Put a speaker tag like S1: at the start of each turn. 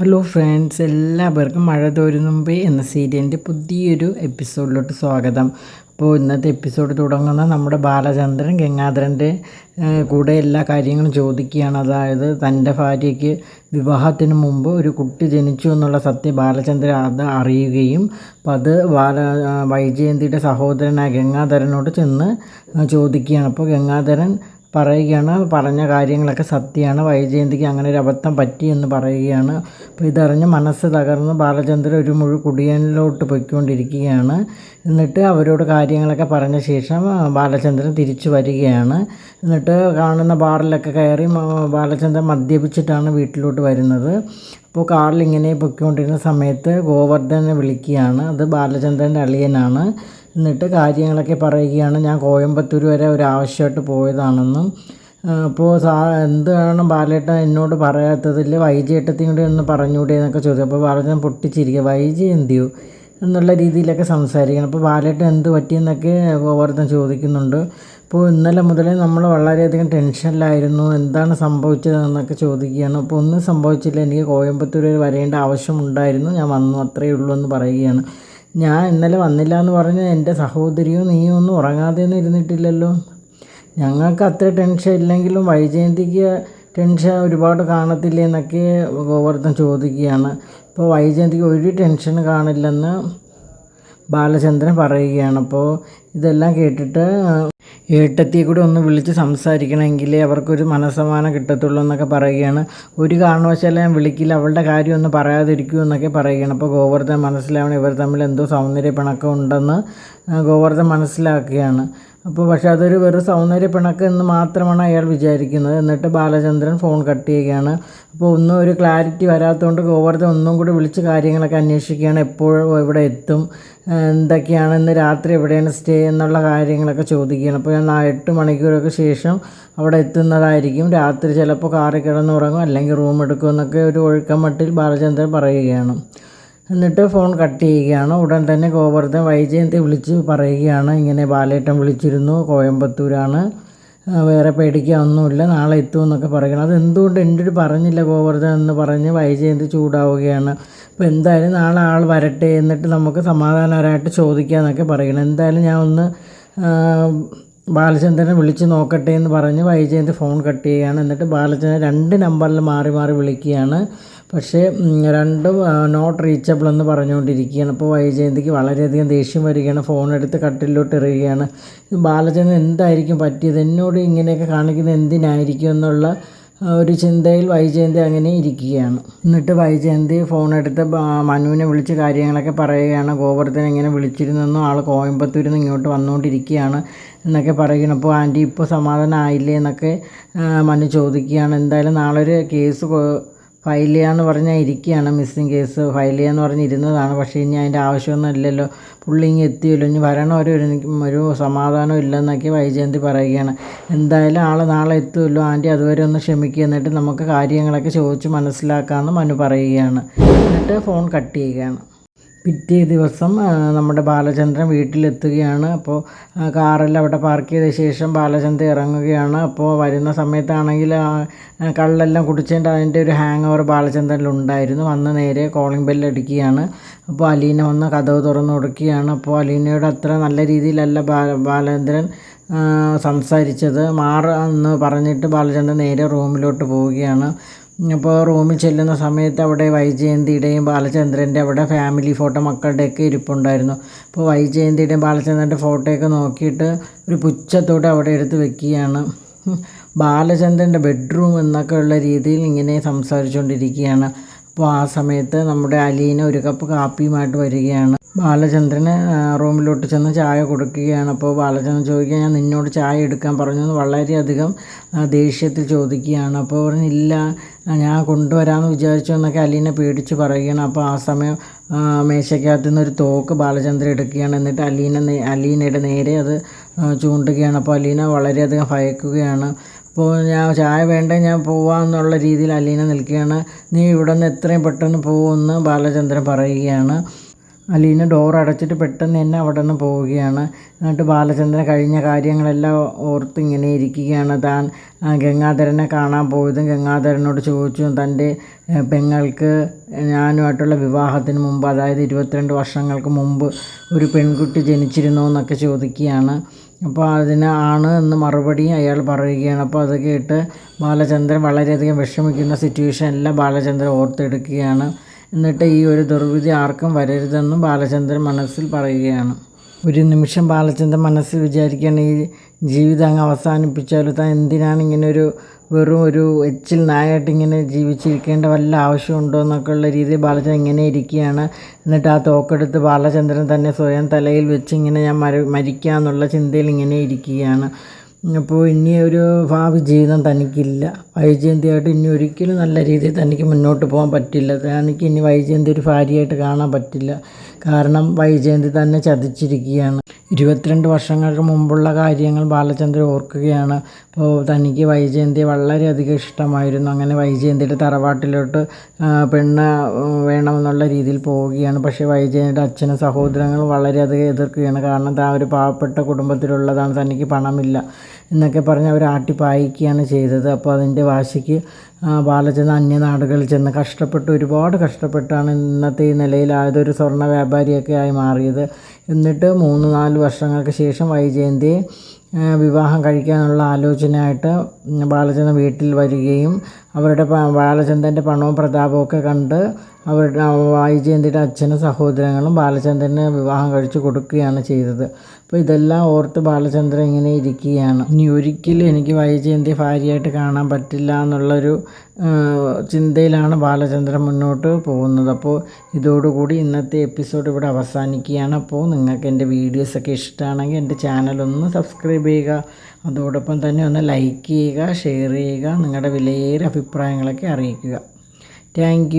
S1: Hello friends എല്ലാവർക്കും മഴ തോരുന്നുമ്പ് എന്ന സീരിയലിന്റെ പുതിയൊരു എപ്പിസോഡിലോട്ട് സ്വാഗതം. അപ്പോൾ ഇന്നത്തെ എപ്പിസോഡ് തുടങ്ങുന്ന നമ്മുടെ ബാലചന്ദ്രൻ ഗംഗാധരന്റെ കൂടെ എല്ലാ കാര്യങ്ങളും ചോദിക്കുകയാണ്. അതായത് തന്റെ ഭാര്യയ്ക്ക് വിവാഹത്തിന് മുമ്പ് ഒരു കുട്ടി ജനിച്ചു എന്നുള്ള സത്യം ബാലചന്ദ്രൻ അത് അറിയുകയും അപ്പം അത് ബാല വൈജയന്തിയുടെ സഹോദരനായ ഗംഗാധരനോട് ചെന്ന് ചോദിക്കുകയാണ്. അപ്പോൾ ഗംഗാധരൻ പറയുകയാണ്. പറഞ്ഞ കാര്യങ്ങളൊക്കെ സത്യമാണ്. വൈജയന്തിക്ക് അങ്ങനെ ഒരു അബദ്ധം പറ്റി എന്ന് പറയുകയാണ്. അപ്പോൾ ഇതറിഞ്ഞ് മനസ്സ് തകർന്ന് ബാലചന്ദ്രൻ ഒരു മുഴു കുടിയനിലോട്ട് പൊയ്ക്കൊണ്ടിരിക്കുകയാണ്. എന്നിട്ട് അവരോട് കാര്യങ്ങളൊക്കെ പറഞ്ഞ ശേഷം ബാലചന്ദ്രൻ തിരിച്ചു വരികയാണ്. എന്നിട്ട് കാണുന്ന ബാറിലൊക്കെ കയറി ബാലചന്ദ്രൻ മദ്യപിച്ചിട്ടാണ് വീട്ടിലോട്ട് വരുന്നത്. അപ്പോൾ കാറിൽ ഇങ്ങനെ പൊയ്ക്കൊണ്ടിരുന്ന സമയത്ത് ഗോവർദ്ധനെ വിളിക്കുകയാണ്. അത് ബാലചന്ദ്രന്റെ അളിയനാണ്. എന്നിട്ട് കാര്യങ്ങളൊക്കെ പറയുകയാണ്. ഞാൻ കോയമ്പത്തൂർ വരെ ഒരു ആവശ്യമായിട്ട് പോയതാണെന്നും അപ്പോൾ സാ എന്താണ് ബാലേട്ടൻ എന്നോട് പറയാത്തതിൽ വൈജയേട്ടത്തെയും കൂടി ഒന്ന് പറഞ്ഞുകൂടെ എന്നൊക്കെ ചോദിച്ചു. അപ്പോൾ ബാലചന്ദ്രൻ പൊട്ടിച്ചിരിക്കുക. വൈജി എന്തിയോ? എന്നുള്ള രീതിയിലൊക്കെ സംസാരിക്കണം. അപ്പോൾ ബാലേട്ടൻ എന്ത് പറ്റിയെന്നൊക്കെ ഗോവർദ്ധൻ ചോദിക്കുന്നുണ്ട്. അപ്പോൾ ഇന്നലെ മുതലേ നമ്മൾ വളരെയധികം ടെൻഷനിലായിരുന്നു. എന്താണ് സംഭവിച്ചതെന്നൊക്കെ ചോദിക്കുകയാണ്. അപ്പോൾ ഒന്നും സംഭവിച്ചില്ല. എനിക്ക് കോയമ്പത്തൂർ വരെ വരേണ്ട ആവശ്യമുണ്ടായിരുന്നു. ഞാൻ വന്നു അത്രയേ ഉള്ളൂ എന്ന് പറയുകയാണ്. ഞാൻ ഇന്നലെ വന്നില്ല എന്ന് പറഞ്ഞ് എന്റെ സഹോദരിയോ നീയോ ഒന്നും ഉറങ്ങാതെയൊന്നും ഇരുന്നിട്ടില്ലല്ലോ. ഞങ്ങൾക്ക് അത്ര ടെൻഷൻ ഇല്ലെങ്കിലും വൈജയന്തിക്ക് ടെൻഷൻ ഒരുപാട് കാണത്തില്ലേ എന്നൊക്കെ ഗോവർദ്ധൻ ചോദിക്കുകയാണ്. ഇപ്പോൾ വൈജയന്തിക്ക് ഒരു ടെൻഷൻ കാണില്ലെന്ന് ബാലചന്ദ്രൻ പറയുകയാണ്. അപ്പോൾ ഇതെല്ലാം കേട്ടിട്ട് ഏട്ടത്തിയെ കൂടി ഒന്ന് വിളിച്ച് സംസാരിക്കണമെങ്കിൽ അവർക്കൊരു മനസ്സമാനം കിട്ടത്തുള്ളൂ എന്നൊക്കെ പറയുകയാണ്. ഒരു കാരണവശാലും ഞാൻ വിളിക്കില്ല അവളുടെ കാര്യം ഒന്ന് പറയാതിരിക്കൂ എന്നൊക്കെ പറയുകയാണ്. അപ്പോൾ ഗോവർദ്ധൻ മനസ്സിലാവണം ഇവർ തമ്മിൽ എന്തോ സൗന്ദര്യ പിണക്കം ഉണ്ടെന്ന് ഗോവർദ്ധൻ മനസ്സിലാക്കുകയാണ്. അപ്പോൾ പക്ഷേ അതൊരു വെറും സൗന്ദര്യ പിണക്ക് എന്ന് മാത്രമാണ് അയാൾ വിചാരിക്കുന്നത്. എന്നിട്ട് ബാലചന്ദ്രൻ ഫോൺ കട്ട് ചെയ്യുകയാണ്. അപ്പോൾ ഒന്നും ഒരു ക്ലാരിറ്റി വരാത്തതുകൊണ്ട് ഗോവർദ്ധൻ ഒന്നും കൂടി വിളിച്ച് കാര്യങ്ങളൊക്കെ അന്വേഷിക്കുകയാണ്. എപ്പോഴും ഇവിടെ എത്തും. എന്തൊക്കെയാണ് ഇന്ന് രാത്രി എവിടെയാണ് സ്റ്റേ എന്നുള്ള കാര്യങ്ങളൊക്കെ ചോദിക്കുകയാണ്. അപ്പോൾ ഞാൻ എട്ട് മണിക്കൂറൊക്കെ ശേഷം അവിടെ എത്തുന്നതായിരിക്കും. രാത്രി ചിലപ്പോൾ കാറിൽ കിടന്നുറങ്ങും അല്ലെങ്കിൽ റൂം എടുക്കും എന്നൊക്കെ ഒരു ഒഴുക്കമട്ടിൽ ബാലചന്ദ്രൻ പറയുകയാണ്. എന്നിട്ട് ഫോൺ കട്ട് ചെയ്യുകയാണ്. ഉടൻ തന്നെ ഗോവർദ്ധൻ വൈജയന്തി വിളിച്ച് പറയുകയാണ്. ഇങ്ങനെ ബാലേട്ടൻ വിളിച്ചിരുന്നു. കോയമ്പത്തൂരാണ്. വേറെ പേടിക്കാനൊന്നുമില്ല നാളെ എത്തുമെന്നൊക്കെ പറയണം അത് എന്തുകൊണ്ട് എന്റെ പറഞ്ഞില്ല ഗോവർദ്ധൻ എന്ന് പറഞ്ഞ് വൈജയന്തി ചൂടാവുകയാണ്. അപ്പോൾ എന്തായാലും നാളെ ആൾ വരട്ടെ എന്നിട്ട് നമുക്ക് സമാധാനപരമായിട്ട് ചോദിക്കാമെന്നൊക്കെ പറയണം എന്തായാലും ഞാൻ ഒന്ന് ബാലചന്ദ്രനെ വിളിച്ച് നോക്കട്ടെ എന്ന് പറഞ്ഞ് വൈജയന്തി ഫോൺ കട്ട് ചെയ്യുകയാണ്. എന്നിട്ട് ബാലചന്ദ്രൻ രണ്ട് നമ്പറിൽ മാറി മാറി വിളിക്കുകയാണ്. പക്ഷേ രണ്ടും നോട്ട് റീച്ചബിൾ എന്ന് പറഞ്ഞുകൊണ്ടിരിക്കുകയാണ്. അപ്പോൾ വൈജയന്തിക്ക് വളരെയധികം ദേഷ്യം വരികയാണ്. ഫോൺ എടുത്ത് കട്ടിലോട്ട് എറിയുകയാണ് ബാലചന്ദ്രൻ എന്തായിരിക്കും പറ്റിയത്? എന്നോട് ഇങ്ങനെയൊക്കെ കാണിക്കുന്നത് എന്തിനായിരിക്കും എന്നുള്ള ഒരു ചിന്തയിൽ വൈജയന്തി അങ്ങനെ ഇരിക്കുകയാണ്. എന്നിട്ട് വൈജയന്തി ഫോൺ എടുത്ത് മനുവിനെ വിളിച്ച് കാര്യങ്ങളൊക്കെ പറയുകയാണ്. ഗോവർദ്ധൻ ഇങ്ങനെ വിളിച്ചിരുന്നെന്നും ആൾ കോയമ്പത്തൂരിൽ നിന്ന് ഇങ്ങോട്ട് വന്നുകൊണ്ടിരിക്കുകയാണ് എന്നൊക്കെ പറയുകയാണ്. അപ്പോൾ ആന്റി ഇപ്പോൾ സമാധാനം ആയില്ലേ എന്നൊക്കെ മനു ചോദിക്കുകയാണ്. എന്തായാലും നാളെ ഒരു കേസ് ഫയൽ ചെയ്യാന്ന് പറഞ്ഞാൽ ഇരിക്കുകയാണ് മിസ്സിങ് കേസ്. ഫയൽ ചെയ്യാന്ന് പറഞ്ഞ് ഇരുന്നതാണ്. പക്ഷേ ഇനി അതിന്റെ ആവശ്യമൊന്നും ഇല്ലല്ലോ. പുള്ളി ഇങ്ങ് എത്തിയല്ലോ. ഇനി വരണോ ഒരു ഒരു സമാധാനം ഇല്ലെന്നൊക്കെ വൈജയന്തി പറയുകയാണ്. എന്തായാലും ആൾ നാളെ എത്തുമല്ലോ ആന്റി അതുവരെ ഒന്ന് ക്ഷമിക്കുക എന്നിട്ട് നമുക്ക് കാര്യങ്ങളൊക്കെ ചോദിച്ച് മനസ്സിലാക്കാമെന്ന് മനു പറയുകയാണ്. എന്നിട്ട് ഫോൺ കട്ട് ചെയ്യുകയാണ്. പിറ്റേ ദിവസം നമ്മുടെ ബാലചന്ദ്രൻ വീട്ടിലെത്തുകയാണ്. അപ്പോൾ കാറിൽ അവിടെ പാർക്ക് ചെയ്ത ശേഷം ബാലചന്ദ്രൻ ഇറങ്ങുകയാണ്. അപ്പോൾ വരുന്ന സമയത്താണെങ്കിൽ കള്ളെല്ലാം കുടിച്ചതിന്റെ അതിന്റെ ഒരു ഹാങ് ഓവർ ബാലചന്ദ്രനിലുണ്ടായിരുന്നു വന്ന് നേരെ കോളിംഗ് ബെല്ല് അടിക്കുകയാണ്. അപ്പോൾ അലീന വന്ന് കഥവ് തുറന്നു കൊടുക്കുകയാണ്. അപ്പോൾ അലീനയോട് അത്ര നല്ല രീതിയിലല്ല ബാല ബാലേന്ദ്രൻ ആ, സംസാരിച്ചത്. മാറ എന്ന് പറഞ്ഞിട്ട് ബാലചന്ദ്രൻ നേരെ റൂമിലോട്ട് പോവുകയാണ്. അപ്പോൾ റൂമിൽ ചെല്ലുന്ന സമയത്ത് അവിടെ വൈജയന്തിയുടെയും ബാലചന്ദ്രന്റെ അവിടെ ഫാമിലി ഫോട്ടോ മക്കളുടെയൊക്കെ ഇരിപ്പുണ്ടായിരുന്നു. അപ്പോൾ വൈജയന്തിയുടെയും ബാലചന്ദ്രന്റെ ഫോട്ടോയൊക്കെ നോക്കിയിട്ട് ഒരു പുച്ഛത്തോടെ അവിടെ എടുത്ത് വെക്കുകയാണ്. ബാലചന്ദ്രന്റെ ബെഡ്റൂം എന്നൊക്കെ ഉള്ള രീതിയിൽ ഇങ്ങനെ സംസാരിച്ചുകൊണ്ടിരിക്കുകയാണ്. അപ്പോൾ ആ സമയത്ത് നമ്മുടെ അലീന ഒരു കപ്പ് കാപ്പിയുമായിട്ട് വരികയാണ്. ബാലചന്ദ്രന് റൂമിലോട്ട് ചെന്ന് ചായ കൊടുക്കുകയാണ്. അപ്പോൾ ബാലചന്ദ്രൻ ചോദിക്കുക ഞാൻ നിന്നോട് ചായ എടുക്കാൻ പറഞ്ഞു എന്ന് വളരെയധികം ദേഷ്യത്തിൽ ചോദിക്കുകയാണ്. അപ്പോൾ പറഞ്ഞില്ല ഞാൻ കൊണ്ടുവരാമെന്ന് വിചാരിച്ചു എന്നൊക്കെ അലീനെ പേടിച്ച് പറയുകയാണ്. അപ്പോൾ ആ സമയം മേശയ്ക്കകത്തു നിന്ന് ഒരു തോക്ക് ബാലചന്ദ്രൻ എടുക്കുകയാണ്. എന്നിട്ട് അലീന അലീനയുടെ നേരെ അത് ചൂണ്ടുകയാണ്. അപ്പോൾ അലീന വളരെയധികം ഭയക്കുകയാണ്. അപ്പോൾ ഞാൻ ചായ വേണ്ട ഞാൻ പോവാമെന്നുള്ള രീതിയിൽ അലീന നിൽക്കുകയാണ്. നീ ഇവിടെ നിന്ന് എത്രയും പെട്ടെന്ന് പോകുമെന്ന് ബാലചന്ദ്രൻ പറയുകയാണ്. അലീന ഡോർ അടച്ചിട്ട് പെട്ടെന്ന് തന്നെ അവിടെ നിന്ന് പോവുകയാണ്. എന്നിട്ട് ബാലചന്ദ്രൻ കഴിഞ്ഞ കാര്യങ്ങളെല്ലാം ഓർത്ത് ഇങ്ങനെ ഇരിക്കുകയാണ്. താൻ ഗംഗാധരനെ കാണാൻ പോയതും ഗംഗാധരനോട് ചോദിച്ചു തന്റെ പെങ്ങൾക്ക് ഞാനുമായിട്ടുള്ള വിവാഹത്തിന് മുമ്പ് അതായത് ഇരുപത്തിരണ്ട് വർഷങ്ങൾക്ക് മുമ്പ് ഒരു പെൺകുട്ടി ജനിച്ചിരുന്നോ എന്നൊക്കെ ചോദിക്കുകയാണ്. അപ്പോൾ അതിന് ആണ് എന്ന് മറുപടി അയാൾ പറയുകയാണ്. അപ്പോൾ അത് കേട്ട് ബാലചന്ദ്രൻ വളരെയധികം വിഷമിക്കുന്ന സിറ്റുവേഷൻ എല്ലാം ബാലചന്ദ്രൻ ഓർത്തെടുക്കുകയാണ്. എന്നിട്ട് ഈ ഒരു ദുർവിധി ആർക്കും വരരുതെന്നും ബാലചന്ദ്രൻ മനസ്സിൽ പറയുകയാണ്. ഒരു നിമിഷം ബാലചന്ദ്രൻ മനസ്സിൽ വിചാരിക്കുകയാണ് ഈ ജീവിതം അങ്ങ് അവസാനിപ്പിച്ചാലും താൻ എന്തിനാണ് ഇങ്ങനെ ഒരു വെറും ഒരു എച്ചിൽ നായായിട്ട് ഇങ്ങനെ ജീവിച്ചിരിക്കേണ്ട വല്ല ആവശ്യമുണ്ടോ എന്നൊക്കെ ഉള്ള രീതിയിൽ ബാലചന്ദ്രൻ ഇങ്ങനെ ഇരിക്കുകയാണ്. എന്നിട്ട് ആ തോക്കെടുത്ത് ബാലചന്ദ്രൻ തന്നെ സ്വയം തലയിൽ വെച്ച് ഇങ്ങനെ ഞാൻ മര മരിക്കാമെന്നുള്ള ചിന്തയിൽ ഇങ്ങനെ ഇരിക്കുകയാണ്. അപ്പോൾ ഇനി ഒരു ഭാവി ജീവിതം തനിക്കില്ല. വൈജയന്തിയായിട്ട് ഇനി ഒരിക്കലും നല്ല രീതിയിൽ തനിക്ക് മുന്നോട്ട് പോകാൻ പറ്റില്ല. തനിക്ക് ഇനി വൈജയന്തി ഒരു ഭാര്യയായിട്ട് കാണാൻ പറ്റില്ല. കാരണം വൈജയന്തി തന്നെ ചതിച്ചിരിക്കുകയാണ്. ഇരുപത്തിരണ്ട് വർഷങ്ങൾക്ക് മുമ്പുള്ള കാര്യങ്ങൾ ബാലചന്ദ്രൻ ഓർക്കുകയാണ്. അപ്പോൾ തനിക്ക് വൈജയന്തിയെ വളരെയധികം ഇഷ്ടമായിരുന്നു. അങ്ങനെ വൈജയന്തിയുടെ തറവാട്ടിലോട്ട് പെണ്ണ് വേണമെന്നുള്ള രീതിയിൽ പോവുകയാണ്. പക്ഷേ വൈജയന്തിയുടെ അച്ഛനും സഹോദരങ്ങളും വളരെയധികം എതിർക്കുകയാണ്. കാരണം താ ഒരു പാവപ്പെട്ട കുടുംബത്തിലുള്ളതാണ്. തനിക്ക് പണമില്ല. എന്നൊക്കെ പറഞ്ഞ് അവർ ആട്ടിപ്പായിക്കുകയാണ് ചെയ്തത്. അപ്പോൾ അതിന്റെ വാശിക്ക് ബാലചന്ദ്രൻ അന്യനാടുകളിൽ ചെന്ന് കഷ്ടപ്പെട്ട് ഒരുപാട് കഷ്ടപ്പെട്ടാണ് ഇന്നത്തെ ഈ നിലയിലായത്. ഒരു സ്വർണ വ്യാപാരിയൊക്കെ ആയി മാറിയത്. എന്നിട്ട് മൂന്ന് നാല് വർഷങ്ങൾക്ക് ശേഷം വൈജയന്തി വിവാഹം കഴിക്കാനുള്ള ആലോചനയായിട്ട് ബാലചന്ദ്രൻ വീട്ടിൽ വരികയും അവരുടെ ബാലചന്ദ്രന്റെ പണവും പ്രതാപവും ഒക്കെ കണ്ട് അവരുടെ വൈജയന്തിയുടെ അച്ഛനും സഹോദരങ്ങളും ബാലചന്ദ്രന് വിവാഹം കഴിച്ചു കൊടുക്കുകയാണ് ചെയ്തത്. അപ്പോൾ ഇതെല്ലാം ഓർത്ത് ബാലചന്ദ്രൻ ഇങ്ങനെ ഇരിക്കുകയാണ്. ഇനി ഒരിക്കലും എനിക്ക് വൈജയന്തി ഭാര്യയായിട്ട് കാണാൻ പറ്റില്ല എന്നുള്ളൊരു ചിന്തയിലാണ് ബാലചന്ദ്രൻ മുന്നോട്ട് പോകുന്നത്. അപ്പോൾ ഇതോടുകൂടി ഇന്നത്തെ എപ്പിസോഡ് ഇവിടെ അവസാനിക്കുകയാണ്. അപ്പോൾ നിങ്ങൾക്ക് എന്റെ വീഡിയോസൊക്കെ ഇഷ്ടമാണെങ്കിൽ എന്റെ ചാനലൊന്ന് സബ്സ്ക്രൈബ് ചെയ്യുക. അതോടൊപ്പം തന്നെ ഒന്ന് ലൈക്ക് ചെയ്യുക ഷെയർ ചെയ്യുക നിങ്ങളുടെ വിലയേറെ അഭിപ്രായങ്ങളൊക്കെ അറിയിക്കുക. താങ്ക്